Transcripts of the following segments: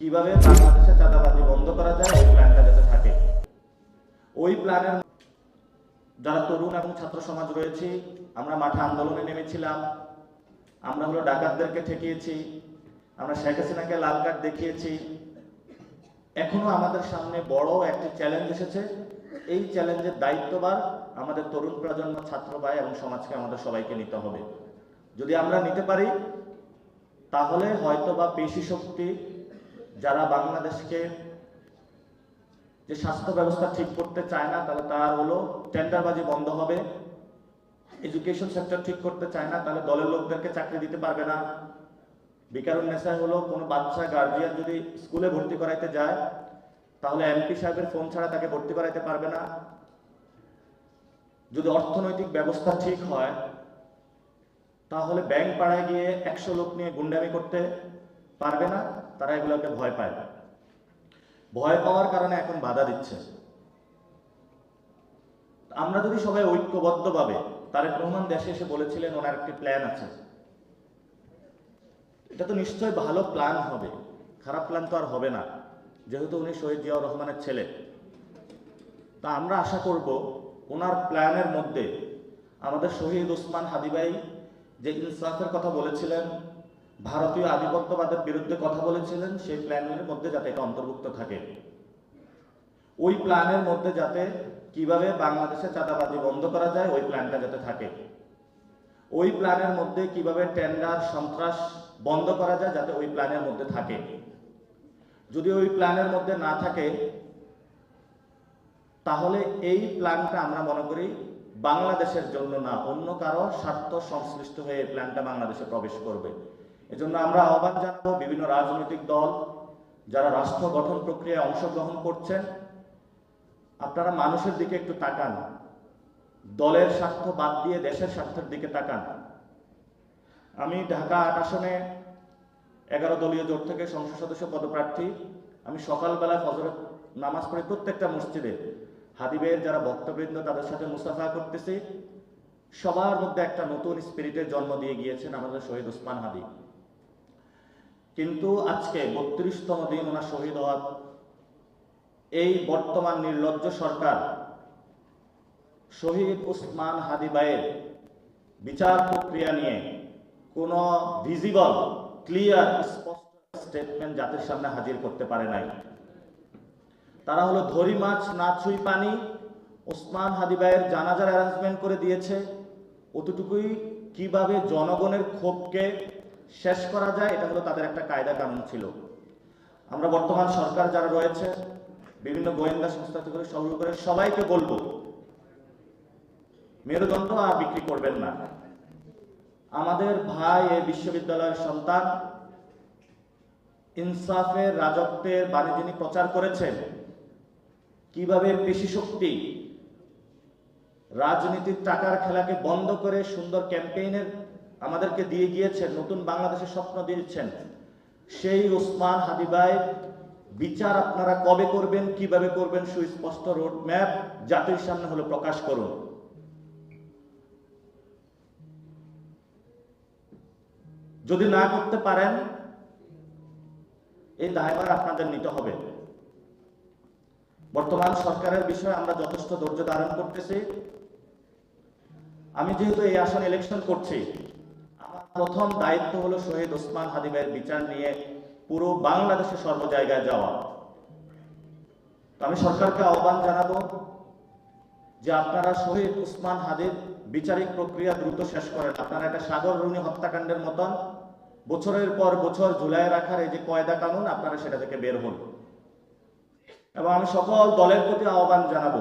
কীভাবে বাংলাদেশে চাঁদাবাজি বন্ধ করা যায় ওই প্ল্যানটা যাতে থাকে। ওই প্ল্যানের যারা তরুণ এবং ছাত্র সমাজ রয়েছে, আমরা মাঠে আন্দোলনে নেমেছিলাম। আমরা হলো ডাকাতদেরকে ঠেকিয়েছি। আমরা শেখ হাসিনাকে লাল কার্ড দেখিয়েছি। এখনও আমাদের সামনে বড় একটি চ্যালেঞ্জ এসেছে। এই চ্যালেঞ্জের দায়িত্ববার আমাদের তরুণ প্রজন্ম, ছাত্র ভাই এবং সমাজকে আমাদের সবাইকে নিতে হবে। যদি আমরা নিতে পারি, তাহলে হয়তো বা পেশি শক্তি যারা বাংলাদেশকে যে স্বাস্থ্য ব্যবস্থা ঠিক করতে চায় না, তাহলে তার হলো টেন্ডারবাজি বন্ধ হবে। এডুকেশন সেক্টর ঠিক করতে চায় না, তাহলে দলের লোকদেরকে চাকরি দিতে পারবে না। বেকার নেশায় হলো কোনো বাচ্চা গার্জিয়ান যদি স্কুলে ভর্তি করাইতে যায়, তাহলে এমপি সাহেবের ফোন ছাড়া তাকে ভর্তি করাইতে পারবে না। যদি অর্থনৈতিক ব্যবস্থা ঠিক হয়, তাহলে ব্যাংক পাড়ায় গিয়ে একশো লোক নিয়ে গুন্ডামি করতে পারবে না। তারা এগুলোকে ভয় পায় ভয় পাওয়ার কারণে এখন বাধা দিচ্ছে। আমরা যদি সবাই ঐক্যবদ্ধভাবে তারেক রহমান দেশে এসে বলেছিলেন, ওনার একটি প্ল্যান আছে। এটা তো নিশ্চয়ই ভালো প্ল্যান হবে। খারাপ প্ল্যান তো আর হবে না, যেহেতু উনি শহীদ জিয়াউর রহমানের ছেলে। তা আমরা আশা করব, ওনার প্ল্যানের মধ্যে আমাদের শহীদ ওসমান হাদিবাই যে ইনসাফের কথা বলেছিলেন ভারতীয় আধিপত্যবাদের বিরুদ্ধে কথা বলেছিলেন, সেই প্ল্যানের মধ্যে যাতে এটা অন্তর্ভুক্ত থাকে। ওই প্ল্যানের মধ্যে যাতে কীভাবে বাংলাদেশে চাঁদাবাজি বন্ধ করা যায়, ওই প্ল্যানটা যাতে থাকে। ওই প্ল্যানের মধ্যে কীভাবে টেন্ডার, সন্ত্রাস বন্ধ করা যায়, যাতে ওই প্ল্যানের মধ্যে থাকে। যদি ওই প্ল্যানের মধ্যে না থাকে, তাহলে এই প্ল্যানটা আমরা মনে করি বাংলাদেশের জন্য না, অন্য কারও স্বার্থ সংশ্লিষ্ট হয়ে এই প্ল্যানটা বাংলাদেশে প্রবেশ করবে। এজন্য আমরা আহ্বান জানাব বিভিন্ন রাজনৈতিক দল যারা রাষ্ট্র গঠন প্রক্রিয়ায় অংশগ্রহণ করছেন, আপনারা মানুষের দিকে একটু তাকান। দলের স্বার্থ বাদ দিয়ে দেশের স্বার্থের দিকে তাকান। আমি ঢাকা আট আসনে এগারো দলীয় জোট থেকে সংসদ সদস্য পদপ্রার্থী। আমি সকালবেলা ফজরের নামাজ পড়ে প্রত্যেকটা মসজিদে। হাদিবের যারা ভক্তবৃন্দ তাদের সাথে মুসাফা করতেছি। সবার মধ্যে একটা নতুন স্পিরিটের জন্ম দিয়ে গিয়েছেন আমাদের শহীদ ওসমান হাদি। কিন্তু আজকে বত্রিশতম দিন ওনার শহীদ হওয়ার এই বর্তমান নির্লজ্জ সরকার, শহীদ উসমান হাদিবাইয়ের বিচার প্রক্রিয়া নিয়ে কোন ভিজিবল ক্লিয়ার স্পষ্ট স্টেটমেন্ট জাতির সামনে হাজির করতে পারে নাই। তারা হলো ধরি মাছ না ছুঁই পানি ওসমান হাদিবাইয়ের জানাজার অ্যারেঞ্জমেন্ট করে দিয়েছে। অতটুকুই কীভাবে জনগণের ক্ষোভকে শেষ করা যায়, এটা হলো তাদের একটা কায়দা কানুন ছিল। আমরা বর্তমান সরকার যারা রয়েছে, বিভিন্ন গোয়েন্দা সংস্থা থেকে শুরু করে সবাইকে বলব, মেরুদণ্ড আর বিক্রি করবেন না। আমাদের ভাই এই বিশ্ববিদ্যালয়ের সন্তান, ইনসাফের রাজত্বের বাণী যিনি প্রচার করেছেন, কীভাবে পেশি শক্তি, রাজনীতির টাকার খেলাকে বন্ধ করে সুন্দর ক্যাম্পেইনের আমাদেরকে দিয়ে গিয়েছেন, নতুন বাংলাদেশের স্বপ্ন দিয়েছেন। সেই ওসমান হাদিবাই বিচার আপনারা কবে করবেন, কীভাবে করবেন, সুস্পষ্ট রোড ম্যাপ জাতির সামনে হলো প্রকাশ করুন। যদি না করতে পারেন, এই দায়ভার আপনাদের নিতে হবে। বর্তমান সরকারের বিষয়ে আমরা যথেষ্ট ধৈর্য ধারণ করতেছি। আমি যেহেতু এই আসন ইলেকশন করছি প্রথম দায়িত্ব হলো শহীদ ওসমান হাদিবের বিচার নিয়ে পুরো বাংলাদেশে সর্ব জায়গায় যাওয়া। আমি সরকারকে আহ্বান জানাব যে আপনারা শহীদ উসমান হাদির বিচারিক প্রক্রিয়া দ্রুত শেষ করেন। আপনারা একটা সাগর রুনি হত্যাকাণ্ডের মতন বছরের পর বছর ঝুলাই রাখার এই যে কয়দা কানুন, আপনারা সেটা থেকে বের হন। এবং আমি সকল দলের প্রতি আহ্বান জানাব,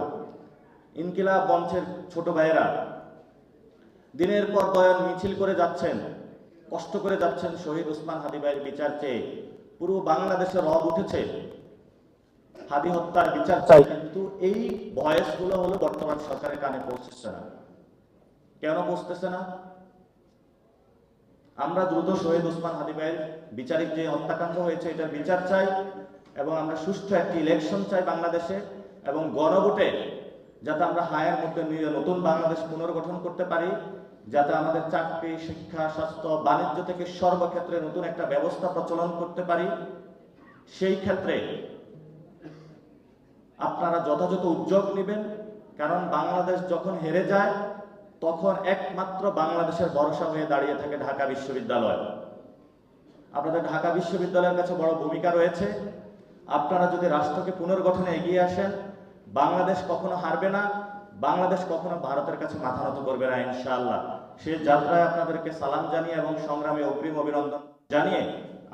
ইনকিলাব মঞ্চের ছোট ভাইয়েরা, দিনের পর দয়ান মিছিল করে যাচ্ছেন। কষ্ট করে যাচ্ছেন শহীদ উসমান হাদি ভাইয়ের বিচার চেয়ে। পুরো বাংলাদেশে রব উঠেছে। হাদি হত্যার বিচার চাই কিন্তু এই ভয়েসগুলো হলো বর্তমান সরকারের কানে পৌঁছচ্ছে না। কেন পৌঁছতেছে না? আমরা দ্রুত শহীদ উসমান হাদি ভাইয়ের বিচারিক যে হত্যাকাণ্ড হয়েছে এটার বিচার চাই এবং আমরা সুষ্ঠু একটি ইলেকশন চাই বাংলাদেশে এবং গণভোটে যাতে আমরা হায়ের মধ্যে নিয়ে নতুন বাংলাদেশ পুনর্গঠন করতে পারি। যাতে আমাদের চাকরি, শিক্ষা, স্বাস্থ্য, বাণিজ্য থেকে সর্বক্ষেত্রে নতুন একটা ব্যবস্থা প্রচলন করতে পারি। সেই ক্ষেত্রে আপনারা যথাযথ উদ্যোগ নেবেন, কারণ বাংলাদেশ যখন হেরে যায়, তখন একমাত্র বাংলাদেশের ভরসা হয়ে দাঁড়িয়ে থাকে ঢাকা বিশ্ববিদ্যালয়। আপনাদের ঢাকা বিশ্ববিদ্যালয়ের কাছে বড় ভূমিকা রয়েছে। আপনারা যদি রাষ্ট্রকে পুনর্গঠনে এগিয়ে আসেন, বাংলাদেশ কখনো হারবে না। বাংলাদেশ কখনো ভারতের কাছে মাথা নত করবে না, ইনশাআল্লাহ। সে যাত্রায় আপনাদেরকে সালাম জানিয়ে এবং সংগ্রামে অগ্রিম অভিনন্দন জানিয়ে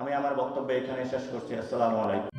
আমি আমার বক্তব্য এখানে শেষ করছি। আসসালামু আলাইকুম।